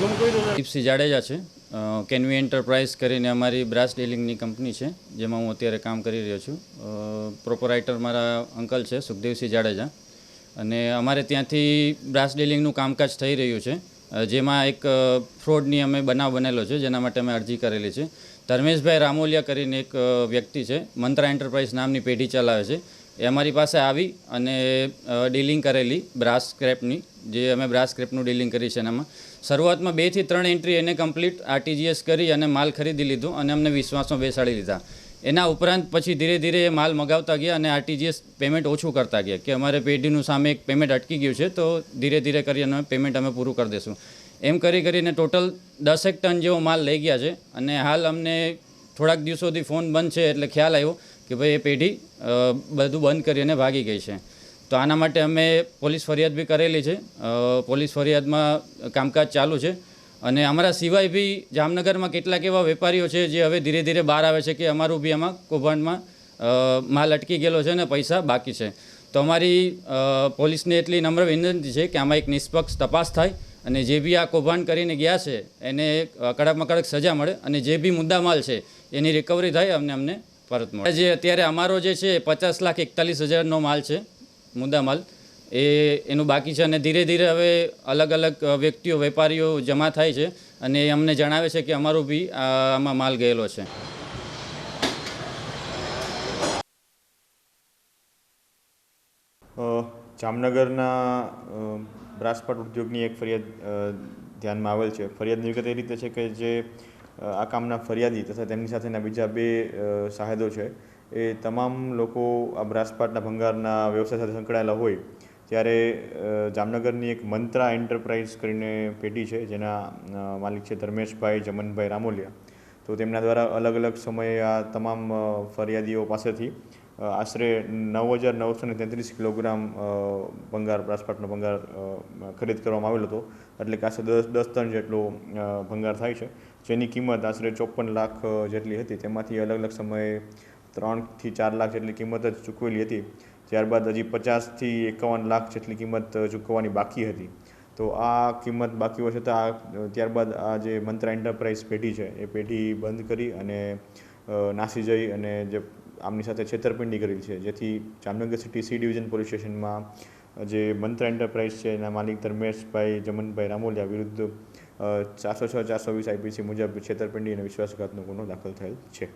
રહ્યું છે દીપસી જાડેજા છે. કેનવી એન્ટરપ્રાઇઝ કરીને અમારી બ્રાસ ડીલિંગની કંપની છે, જેમાં હું અત્યારે કામ કરી રહ્યો છું. પ્રોપરાઇટર મારા અંકલ છે, સુખદેવસિંહ જાડેજા. અને અમારે ત્યાંથી બ્રાસ ડીલિંગનું કામકાજ થઈ રહ્યું છે. જેમાં એક ફ્રોડની અમે બનાવ બનેલો છે, જેના માટે અમે અરજી કરેલી છે. ધર્મેશભાઈ રામોલિયા કરીને એક વ્યક્તિ છે, મંત્રા એન્ટરપ્રાઇઝ નામની પેઢી ચલાવે છે. એ અમારી પાસે આવી અને ડીલિંગ કરેલી બ્રાસ સ્ક્રેપની, જે અમે બ્રાસ સ્ક્રેપનું ડીલિંગ કરી છે એનામાં. શરૂઆતમાં બેથી ત્રણ એન્ટ્રી એને કમ્પ્લીટ આરટીજીએસ કરી અને માલ ખરીદી લીધું અને અમને વિશ્વાસમાં બેસાડી લીધા. એના ઉપરાંત પછી ધીરે ધીરે એ માલ મગાવતા ગયા અને આરટીજીએસ પેમેન્ટ ઓછું કરતા ગયા કે અમારે પેઢીનું સામે એક પેમેન્ટ અટકી ગયું છે, તો ધીરે ધીરે કરી અને પેમેન્ટ અમે પૂરું કરી દઈશું એમ કરી કરીને ટોટલ દસેક ટન જેવો માલ લઈ ગયા છે અને હાલ અમને થોડાક દિવસોથી ફોન બંધ છે એટલે ખ્યાલ આવ્યો કે ભાઈ એ પેઢી બધું બંધ કરીને ભાગી ગઈ છે. તો આના માટે અમે પોલીસ ફરિયાદ બી કરેલી છે. પોલીસ ફરિયાદમાં કામકાજ ચાલુ છે. અને અમારા સિવાય બી જામનગરમાં કેટલાક એવા વેપારીઓ છે જે હવે ધીરે ધીરે બહાર આવે છે કે અમારું બી આમાં કૌભાંડમાં માલ અટકી ગયેલો છે અને પૈસા બાકી છે. તો અમારી પોલીસને એટલી નમ્ર વિનંતી છે કે આમાં એક નિષ્પક્ષ તપાસ થાય અને જે બી આ કૌભાંડ કરીને ગયા છે, એને કડકમાં કડક સજા મળે અને જે બી મુદ્દામાલ છે એની રિકવરી થાય અમને અમને પરત મળે. જે અત્યારે અમારો જે છે પચાસ લાખ એકતાલીસ હજારનો માલ છે મુદ્દામાલ એ એનું બાકી છે અને ધીરે ધીરે હવે અલગ અલગ વ્યક્તિઓ, વેપારીઓ જમા થાય છે અને એ અમને જણાવે છે કે અમારું બી આમાં માલ ગયેલો છે. જામનગરના બ્રાસપાટ ઉદ્યોગની એક ફરિયાદ ધ્યાનમાં આવેલ છે. ફરિયાદની વિગત એ રીતે છે કે જે આ કામના ફરિયાદી તથા તેમની સાથેના બીજા બે સાહેદો છે. એ તમામ લોકો આ બ્રાસપાટના ભંગારના વ્યવસાય સાથે સંકળાયેલા હોય ત્યારે જામનગરની એક મંત્રા એન્ટરપ્રાઇઝ કરીને પેઢી છે, જેના માલિક છે ધર્મેશભાઈ જમનભાઈ રામોલિયા. તો તેમના દ્વારા અલગ અલગ સમયે આ તમામ ફરિયાદીઓ પાસેથી આશરે નવ હજાર નવસો ને તેત્રીસ કિલોગ્રામ ભંગાર, બ્રાસપાટનો ભંગાર ખરીદ કરવામાં આવેલો હતો. એટલે કે આશરે દસ દસ ટન જેટલો ભંગાર થાય છે. જેની કિંમત આશરે ચોપન લાખ જેટલી હતી. તેમાંથી અલગ અલગ સમયે ત્રણથી ચાર લાખ જેટલી કિંમત જ ચૂકવેલી હતી. ત્યારબાદ હજી પચાસથી એકાવન લાખ જેટલી કિંમત ચૂકવવાની બાકી હતી. તો આ કિંમત બાકી હોવા આ, ત્યારબાદ આ જે મંત્રા એન્ટરપ્રાઇઝ પેઢી છે, એ પેઢી બંધ કરી અને નાસી જઈ અને જે આમની સાથે છેતરપિંડી કરેલી છે. જેથી Jamnagar city C division police સ્ટેશનમાં જે મંત્રા એન્ટરપ્રાઇઝ છે એના માલિક ધર્મેશભાઈ જમનભાઈ રામોલિયા વિરુદ્ધ ચારસો છ ચારસો વીસ આઈપીસી મુજબ છેતરપિંડી અને વિશ્વાસઘાતનો ગુનો દાખલ થયેલ છે.